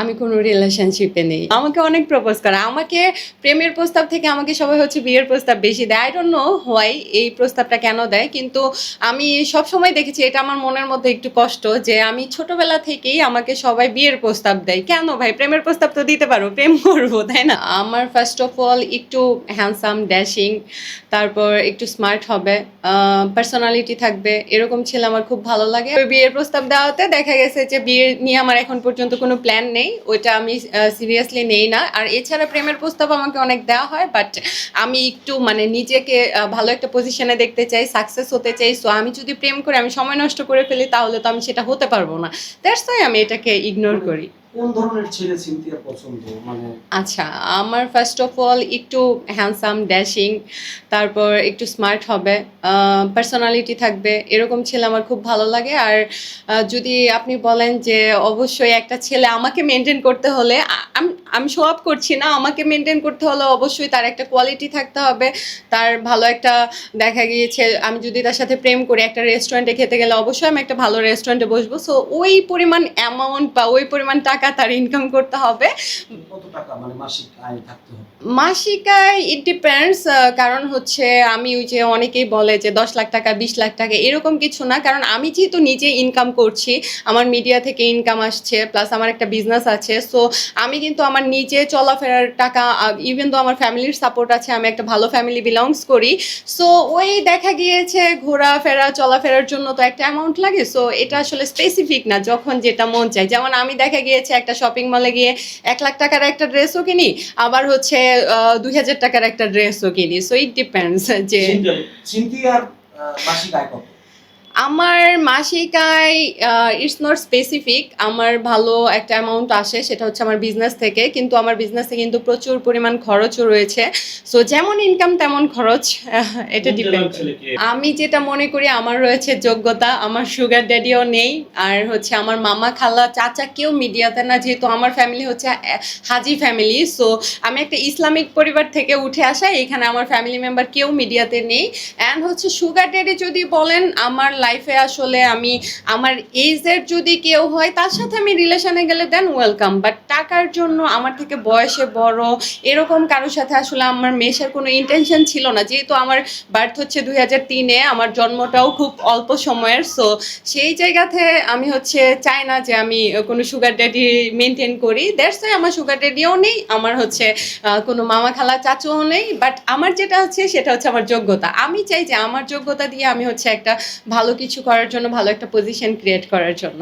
আমি কোনো রিলেশনশিপে নেই। আমাকে অনেক প্রপোজ করে। আমাকে প্রেমের প্রস্তাব থেকে আমাকে সবাই হচ্ছে বিয়ের প্রস্তাব বেশি দেয়। আই ডোন্ট নো হোয়াই এই প্রস্তাবটা কেন দেয়, কিন্তু আমি সব সময় দেখেছি, এটা আমার মনের মধ্যে একটু কষ্ট যে আমি ছোটবেলা থেকেই আমাকে সবাই বিয়ের প্রস্তাব দেয়। কেন ভাই? প্রেমের প্রস্তাব তো দিতে পারো, প্রেম করব, তাই না? আমার ফার্স্ট অফ অল একটু হ্যান্ডসাম ড্যাশিং তারপর একটু স্মার্ট হবে পার্সোনালিটি থাকবে, এরকম ছেলে আমার খুব ভালো লাগে। বিয়ের প্রস্তাব দেওয়াতে দেখা গেছে যে বিয়ে নিয়ে আমার এখন পর্যন্ত কোনো প্ল্যান নেই। ওইটা আমি সিরিয়াসলি নেই না। আর এছাড়া প্রেমের প্রস্তাব আমাকে অনেক দেওয়া হয় বাট আমি একটু মানে নিজেকে ভালো একটা পজিশনে দেখতে চাই সাকসেস হতে চাই। সো আমি যদি প্রেম করে, আমি সময় নষ্ট করে ফেলি, তাহলে তো আমি সেটা হতে পারব না। দ্যাটস ওয়াই আমি এটাকে ইগনোর করি। কোন ধরনের ছেলে সিনথিয়ার পছন্দ? মানে আচ্ছা আমার ফার্স্ট অফ অল একটু হ্যান্ডসাম ড্যাশিং তারপর একটু স্মার্ট হবে পার্সোনালিটি থাকবে, এরকম ছেলে আমার খুব ভালো লাগে। আর যদি আপনি বলেন যে অবশ্যই একটা ছেলে আমাকে মেনটেন করতে হলে আমি আমি শো আপ করছি না, আমাকে মেনটেন করতে হলে অবশ্যই তার একটা কোয়ালিটি থাকতে হবে। তার ভালো একটা দেখা গিয়েছে, আমি যদি তার সাথে প্রেম করি, একটা রেস্টুরেন্টে খেতে গেলে অবশ্যই আমি একটা ভালো রেস্টুরেন্টে বসবো। সো ওই পরিমাণ অ্যামাউন্ট বা ওই পরিমাণ টাকা তার ইনকাম করতে হবে। টাকা মানে মাসিক আয় মাসিকায় ইট ডিপেন্ডস কারণ হচ্ছে আমি ওই যে অনেকেই বলে যে দশ লাখ টাকা বিশ লাখ টাকা এরকম কিছু না। কারণ আমি যেহেতু নিজে ইনকাম করছি আমার মিডিয়া থেকে ইনকাম আসছে প্লাস আমার একটা বিজনেস আছে সো আমি কিন্তু আমার নিজে চলাফেরার টাকা ইভেন তো আমার ফ্যামিলির সাপোর্ট আছে আমি একটা ভালো ফ্যামিলি বিলংস করি। সো ওই দেখা গিয়েছে ঘোরাফেরা চলাফেরার জন্য তো একটা অ্যামাউন্ট লাগে সো এটা আসলে স্পেসিফিক না যখন যেটা মন চায়। যেমন আমি দেখা গিয়েছে একটা শপিং মলে গিয়ে এক লাখ টাকার একটা ড্রেসও কিনি, আবার হচ্ছে দুই হাজার টাকার একটা ড্রেসও কিনি। সো ইট ডিপেন্ডস যে আমার মাসিক আয় ইটস নট স্পেসিফিক আমার ভালো একটা অ্যামাউন্ট আসে সেটা হচ্ছে আমার বিজনেস থেকে কিন্তু আমার বিজনেসে কিন্তু প্রচুর পরিমাণ খরচও রয়েছে। সো যেমন ইনকাম তেমন খরচ এটা ডিপেন্ড আমি যেটা মনে করি আমার রয়েছে যোগ্যতা আমার সুগার ড্যাডিও নেই আর হচ্ছে আমার মামা খালা চাচা কেউ মিডিয়াতে না যেহেতু আমার ফ্যামিলি হচ্ছে হাজি ফ্যামিলি সো আমি একটা ইসলামিক পরিবার থেকে উঠে আসা এখানে আমার ফ্যামিলি মেম্বার কেউ মিডিয়াতে নেই। অ্যান্ড হচ্ছে সুগার ড্যাডি যদি বলেন আমার লাইফে আসলে আমি আমার এজের যদি কেউ হয়, তার সাথে আমি রিলেশনে গেলে দেন ওয়েলকাম বাট টাকার জন্য আমার থেকে বয়সে বড়, এরকম কারোর সাথে আসলে আমার মেশার কোনো ইন্টেনশন ছিল না। যেহেতু আমার বার্থ হচ্ছে দুই হাজার তিনে, আমার জন্মটাও খুব অল্প সময়ের। সো সেই জায়গাতে আমি হচ্ছে চাই না যে আমি কোনো সুগার ড্যাডি মেনটেন করি। দ্যাটস আমার সুগার ড্যাডিও নেই, আমার হচ্ছে কোনো মামা খালা চাচুও নেই। বাট আমার যেটা হচ্ছে সেটা হচ্ছে আমার যোগ্যতা। আমি চাই যে আমার যোগ্যতা দিয়ে আমি হচ্ছে একটা ভালো কিছু করার জন্য ভালো একটা পজিশন ক্রিয়েট করার জন্য।